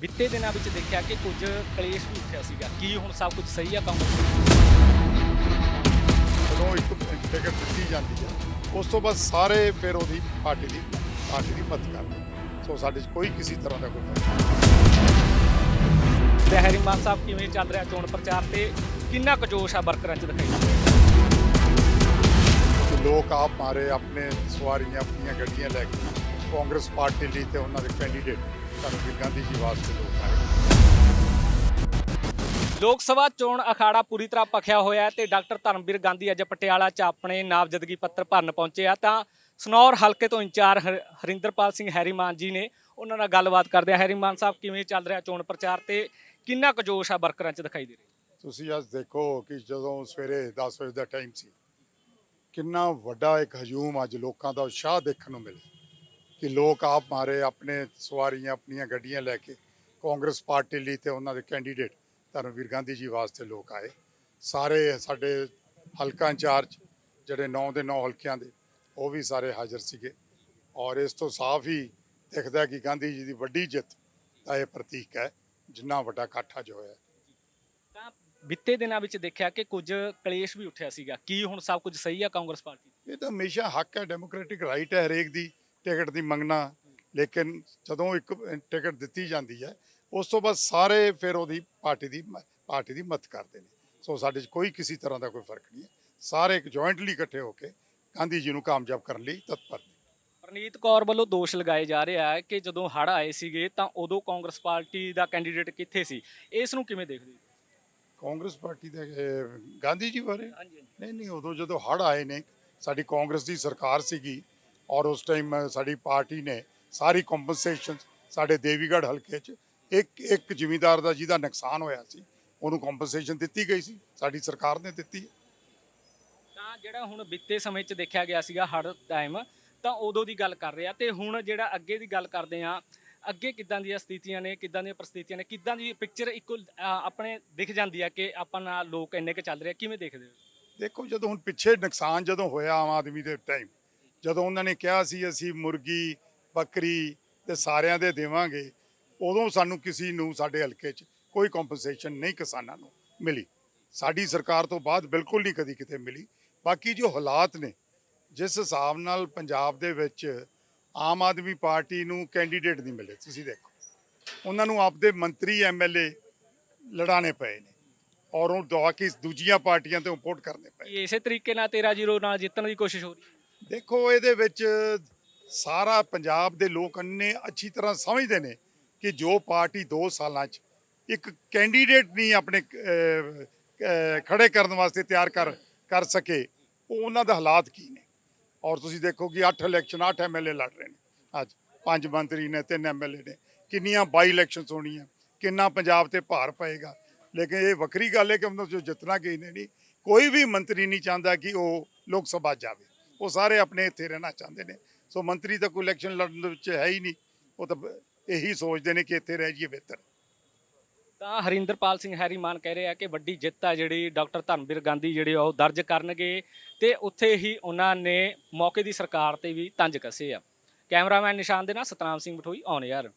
ਬੀਤੇ ਦਿਨਾਂ ਵਿੱਚ ਦੇਖਿਆ ਕਿ ਕੁਝ ਕਲੇਸ਼ ਵੀ ਉੱਠਿਆ ਸੀਗਾ। ਕੀ ਹੁਣ ਸਭ ਕੁਝ ਸਹੀ ਆ ਕਾਂਗਰਸ ਜਦੋਂ ਇੱਕ ਟਿਕਟ ਦਿੱਤੀ ਜਾਂਦੀ ਹੈ ਉਸ ਤੋਂ ਬਾਅਦ ਸਾਰੇ ਫਿਰ ਉਹਦੀ ਪਾਰਟੀ ਦੀ ਪਾਰਟੀ ਦੀ ਮਦਦ ਕਰਦੇ ਸੋ ਸਾਡੇ 'ਚ ਕੋਈ ਕਿਸੇ ਤਰ੍ਹਾਂ ਦਾ ਕੋਈ ਫ਼ਰਕ ਮਾਨ ਸਾਹਿਬ ਕਿਵੇਂ ਚੱਲ ਰਿਹਾ ਚੋਣ ਪ੍ਰਚਾਰ ਤੇ? ਕਿੰਨਾ ਕੁ ਜੋਸ਼ ਆ ਵਰਕਰਾਂ 'ਚ ਦਿਖਾਈ? ਲੋਕ ਆਪ ਮਾਰੇ ਆਪਣੇ ਸਵਾਰੀਆਂ ਆਪਣੀਆਂ ਗੱਡੀਆਂ ਲੈ ਕੇ। ਕਾਂਗਰਸ ਪਾਰਟੀ ਲਈ ਤੇ ਉਹਨਾਂ ਦੇ ਕੈਂਡੀਡੇਟ ਧਰਮਵੀਰ ਗਾਂਧੀ ਜੀ ਵਾਸਤੇ ਲੋਕ ਆਏ। ਲੋਕ ਸਭਾ ਚੋਣ ਅਖਾੜਾ ਪੂਰੀ ਤਰ੍ਹਾਂ ਭਖਿਆ ਹੋਇਆ ਹੈ ਤੇ ਡਾਕਟਰ ਧਰਮਵੀਰ ਗਾਂਧੀ ਅੱਜ ਪਟਿਆਲਾ 'ਚ ਆਪਣੇ ਨਾਮਜ਼ਦਗੀ ਪੱਤਰ ਭਰਨ ਪਹੁੰਚੇ ਆ। ਤਾਂ ਸਨੌਰ ਹਲਕੇ ਤੋਂ ਇੰਚਾਰਜ ਹਰ- ਹਰਿੰਦਰਪਾਲ ਸਿੰਘ ਹੈਰੀਮਾਨ ਜੀ ਨੇ ਉਹਨਾਂ ਨਾਲ ਗੱਲਬਾਤ ਕਰਦੇ ਆ। ਹੈਰੀਮਾਨ ਸਾਹਿਬ ਕਿਵੇਂ ਚੱਲ ਰਿਹਾ ਚੋਣ ਪ੍ਰਚਾਰ ਤੇ ਕਿੰਨਾ ਕੁ ਜੋਸ਼ ਆ ਵਰਕਰਾਂ 'ਚ ਦਿਖਾਈ ਦੇ ਰਿਹਾ? ਤੁਸੀਂ ਅੱਜ ਦੇਖੋ ਕਿ ਜਦੋਂ ਸਵੇਰੇ 10 ਵਜੇ ਦਾ ਟਾਈਮ ਸੀ ਕਿੰਨਾ ਵੱਡਾ ਇੱਕ ਹਜੂਮ ਅੱਜ ਲੋਕਾਂ ਦਾ ਉਤਸ਼ਾਹ ਦੇਖਣ ਨੂੰ ਮਿਲਿਆ। ਕਿ ਲੋਕ ਆਪ ਮਾਰੇ ਆਪਣੇ ਸਵਾਰੀਆਂ ਆਪਣੀਆਂ ਗੱਡੀਆਂ ਲੈ ਕੇ। ਕਾਂਗਰਸ ਪਾਰਟੀ ਲਈ ਤੇ ਉਹਨਾਂ ਦੇ ਕੈਂਡੀਡੇਟ ਧਰਮਵੀਰ ਗਾਂਧੀ ਜੀ ਵਾਸਤੇ ਲੋਕ ਆਏ। ਸਾਰੇ ਸਾਡੇ ਹਲਕਾ ਇੰਚਾਰਜ ਜਿਹੜੇ 9 ਦੇ 9 ਹਲਕਿਆਂ ਦੇ ਉਹ ਵੀ ਸਾਰੇ ਹਾਜ਼ਰ ਸੀਗੇ। ਔਰ ਇਸ ਤੋਂ ਸਾਫ਼ ਹੀ ਦਿਖਦਾ ਕਿ ਗਾਂਧੀ ਜੀ ਦੀ ਵੱਡੀ ਜਿੱਤ ਦਾ ਇਹ ਪ੍ਰਤੀਕ ਹੈ ਜਿੰਨਾ ਵੱਡਾ ਇਕੱਠ ਅੱਜ ਹੋਇਆ ਤਾਂ ਬੀਤੇ ਦਿਨਾਂ ਵਿੱਚ ਦੇਖਿਆ ਕਿ ਕੁਝ ਕਲੇਸ਼ ਵੀ ਉੱਠਿਆ ਸੀਗਾ। ਕੀ ਹੁਣ ਸਭ ਕੁਝ ਸਹੀ ਆ ਕਾਂਗਰਸ ਪਾਰਟੀ? ਇਹ ਤਾਂ ਹਮੇਸ਼ਾ ਹੱਕ ਹੈ ਡੈਮੋਕ੍ਰੈਟਿਕ ਰਾਈਟ ਹੈ ਹਰੇਕ ਦੀ। ਟਿਕਟ ਦੀ ਮੰਗਣਾ ਲੇਕਿਨ ਜਦੋਂ ਇੱਕ ਟਿਕਟ ਦਿੱਤੀ ਜਾਂਦੀ ਹੈ ਉਸ ਤੋਂ ਬਾਅਦ ਸਾਰੇ ਫਿਰ ਉਹਦੀ ਪਾਰਟੀ ਦੀ ਪਾਰਟੀ ਦੀ ਮਦਦ ਕਰਦੇ ਨੇ। ਸੋ ਸਾਡੇ 'ਚ ਕੋਈ ਕਿਸੇ ਤਰ੍ਹਾਂ ਦਾ ਕੋਈ ਫ਼ਰਕ ਨਹੀਂ ਹੈ। ਸਾਰੇ ਇੱਕ ਜੁਆਇੰਟਲੀ ਇਕੱਠੇ ਹੋ ਕੇ ਗਾਂਧੀ ਜੀ ਨੂੰ ਕਾਮਯਾਬ ਕਰਨ ਲਈ ਤਤਪਰ ਨੇ। ਪ੍ਰਨੀਤ ਕੌਰ ਵੱਲੋਂ ਦੋਸ਼ ਲਗਾਏ ਜਾ ਰਿਹਾ ਹੈ ਕਿ ਜਦੋਂ ਹੜ੍ਹ ਆਏ ਸੀਗੇ ਤਾਂ ਉਦੋਂ ਕਾਂਗਰਸ ਪਾਰਟੀ ਦਾ ਕੈਂਡੀਡੇਟ ਕਿੱਥੇ ਸੀ? ਇਸ ਨੂੰ ਕਿਵੇਂ ਦੇਖਦੇ ਹੋ? ਕਾਂਗਰਸ ਪਾਰਟੀ ਦੇ ਅਹ, ਗਾਂਧੀ ਜੀ ਬਾਰੇ? ਨਹੀਂ ਨਹੀਂ ਉਦੋਂ ਜਦੋਂ ਹੜ੍ਹ ਆਏ ਨੇ ਸਾਡੀ ਕਾਂਗਰਸ ਦੀ ਸਰਕਾਰ ਸੀਗੀ ਔਰ ਉਸ ਟਾਈਮ ਸਾਡੀ ਪਾਰਟੀ ਨੇ ਸਾਰੀ ਕੰਪਨਸੇਸ਼ਨ ਸਾਡੇ ਦੇਵੀਗੜ੍ਹ ਹਲਕੇ 'ਚ ਇੱਕ ਇੱਕ ਜ਼ਿਮੀਂਦਾਰ ਦਾ ਜਿਹਦਾ ਨੁਕਸਾਨ ਹੋਇਆ ਸੀ ਉਹਨੂੰ ਕੰਪਨਸੇਸ਼ਨ ਦਿੱਤੀ ਗਈ ਸੀ ਸਾਡੀ ਸਰਕਾਰ ਨੇ ਦਿੱਤੀ ਤਾਂ ਜਿਹੜਾ ਹੁਣ ਬੀਤੇ ਸਮੇਂ 'ਚ ਦੇਖਿਆ ਗਿਆ ਸੀਗਾ ਹੜ੍ਹ ਟਾਈਮ ਤਾਂ ਉਦੋਂ ਦੀ ਗੱਲ ਕਰ ਰਿਹਾ ਤੇ ਹੁਣ ਜਿਹੜਾ ਅੱਗੇ ਦੀ ਗੱਲ ਕਰਦੇ ਆ ਅੱਗੇ ਕਿੱਦਾਂ ਦੀਆਂ ਸਥਿਤੀਆਂ ਨੇ ਕਿੱਦਾਂ ਦੀਆਂ ਪ੍ਰਸਥਿਤੀਆਂ ਨੇ ਕਿੱਦਾਂ ਦੀ ਪਿਕਚਰ ਇੱਕੋ ਆਪਣੇ ਦਿਖ ਜਾਂਦੀ ਆ ਕਿ ਆਪਾਂ ਨਾਲ ਲੋਕ ਇੰਨੇ ਕੁ ਚੱਲ ਰਹੇ ਕਿਵੇਂ ਦੇਖਦੇ ਹੋ? ਦੇਖੋ ਜਦੋਂ ਹੁਣ ਪਿੱਛੇ ਨੁਕਸਾਨ ਜਦੋਂ ਹੋਇਆ ਆਮ ਆਦਮੀ ਦੇ ਟਾਈਮ ਜਦੋਂ ਉਹਨਾਂ ਨੇ ਕਿਹਾ ਸੀ, ਅਸੀਂ ਮੁਰਗੀ, ਬੱਕਰੀ ਤੇ ਸਾਰਿਆਂ ਦੇ ਦੇਵਾਂਗੇ, ਉਦੋਂ ਸਾਨੂੰ ਕਿਸੇ ਨੂੰ ਸਾਡੇ ਹਲਕੇ 'ਚ ਕੋਈ ਕੰਪਨਸੇਸ਼ਨ ਨਹੀਂ ਕਿਸਾਨਾਂ ਨੂੰ ਮਿਲੀ। ਸਾਡੀ ਸਰਕਾਰ ਤੋਂ ਬਾਅਦ ਬਿਲਕੁਲ ਨਹੀਂ ਕਦੀ ਕਿਤੇ ਮਿਲੀ। ਬਾਕੀ ਜੋ ਹਾਲਾਤ ਨੇ, ਜਿਸ ਹਿਸਾਬ ਨਾਲ ਪੰਜਾਬ ਦੇ ਵਿੱਚ ਆਮ ਆਦਮੀ ਪਾਰਟੀ ਨੂੰ ਕੈਂਡੀਡੇਟ ਨਹੀਂ ਮਿਲੇ, ਤੁਸੀਂ ਦੇਖੋ। ਉਹਨਾਂ ਨੂੰ ਆਪਦੇ ਮੰਤਰੀ ਐਮਐਲਏ ਲੜਾਣੇ ਪਏ ਨੇ ਔਰ ਉਹ ਦਵਾ ਕੇ ਦੂਜੀਆਂ ਪਾਰਟੀਆਂ ਤੇ ਇੰਪੋਰਟ ਕਰਨੇ ਪਏ ਇਸੇ ਤਰੀਕੇ ਨਾਲ 13-0 ਨਾਲ ਜਿੱਤਣ ਦੀ ਕੋਸ਼ਿਸ਼ ਹੋ ਰਹੀ ਹੈ। ਦੇਖੋ ਇਹਦੇ ਵਿੱਚ ਸਾਰਾ ਪੰਜਾਬ ਦੇ ਲੋਕ ਇੰਨੇ ਅੱਛੀ ਤਰ੍ਹਾਂ ਸਮਝਦੇ ਨੇ ਕਿ ਜੋ ਪਾਰਟੀ 2 ਸਾਲਾਂ 'ਚ ਇੱਕ ਕੈਂਡੀਡੇਟ ਨਹੀਂ ਆਪਣੇ ਅਹ, ਖੜੇ ਕਰਨ ਵਾਸਤੇ ਤਿਆਰ ਕਰ ਕਰ ਸਕੇ ਉਹ ਉਹਨਾਂ ਦਾ ਹਾਲਾਤ ਕੀ ਨੇ? ਔਰ ਤੁਸੀਂ ਦੇਖੋ ਕਿ 8 ਇਲੈਕਸ਼ਨ 8 ਐਮਐਲਏ ਲੜ ਰਹੇ ਨੇ ਅੱਜ। ਪੰਜ ਮੰਤਰੀ ਨੇ ਤਿੰਨ ਐਮਐਲਏ ਨੇ। ਕਿੰਨੀਆਂ ਬਾਈ ਇਲੈਕਸ਼ਨਸ ਹੋਣੀਆਂ ਕਿੰਨਾ ਪੰਜਾਬ ਤੇ ਭਾਰ ਪਏਗਾ। ਲੇਕਿਨ ਇਹ ਵੱਖਰੀ ਗੱਲ ਹੈ ਕਿ ਉਹਨਾਂ ਜੋ ਜਿੱਤਣਾ ਕਿਸੇ ਨੇ ਨਹੀਂ ਕੋਈ ਵੀ ਮੰਤਰੀ ਨਹੀਂ ਚਾਹੁੰਦਾ ਕਿ ਉਹ ਲੋਕ ਸਭਾ ਜਾਵੇ। ਉਹ ਸਾਰੇ ਆਪਣੇ ਇੱਥੇ ਰਹਿਣਾ ਚਾਹੁੰਦੇ ਨੇ। ਸੋ ਮੰਤਰੀ ਤਾਂ ਕੋਈ ਇਲੈਕਸ਼ਨ ਲੜਨ ਦੇ ਵਿੱਚ ਹੈ ਹੀ ਨਹੀਂ। ਉਹ ਤਾਂ ਇਹੀ ਸੋਚਦੇ ਨੇ ਕਿ ਇੱਥੇ ਰਹਿ ਜਾਈਏ ਬਿਹਤਰ। ਤਾਂ ਹਰਿੰਦਰਪਾਲ ਸਿੰਘ ਹੈਰੀ ਮਾਨ ਕਹਿ ਰਹੇ ਆ ਕਿ ਵੱਡੀ ਜਿੱਤ ਆ ਜਿਹੜੀ ਡਾਕਟਰ ਧਰਮਵੀਰ ਗਾਂਧੀ ਜਿਹੜੇ ਆ ਉਹ ਦਰਜ ਕਰਨਗੇ ਤੇ ਉੱਥੇ ਹੀ ਉਹਨਾਂ ਨੇ ਮੌਕੇ ਦੀ ਸਰਕਾਰ ਤੇ ਵੀ ਤੰਜ ਕੱਸੇ ਆ। ਕੈਮਰਾਮੈਨ ਨਿਸ਼ਾਨ ਦੇ ਨਾਲ ਸਤਨਾਮ ਸਿੰਘ ਬਠੋਈ ਔਨ ਯਾਰ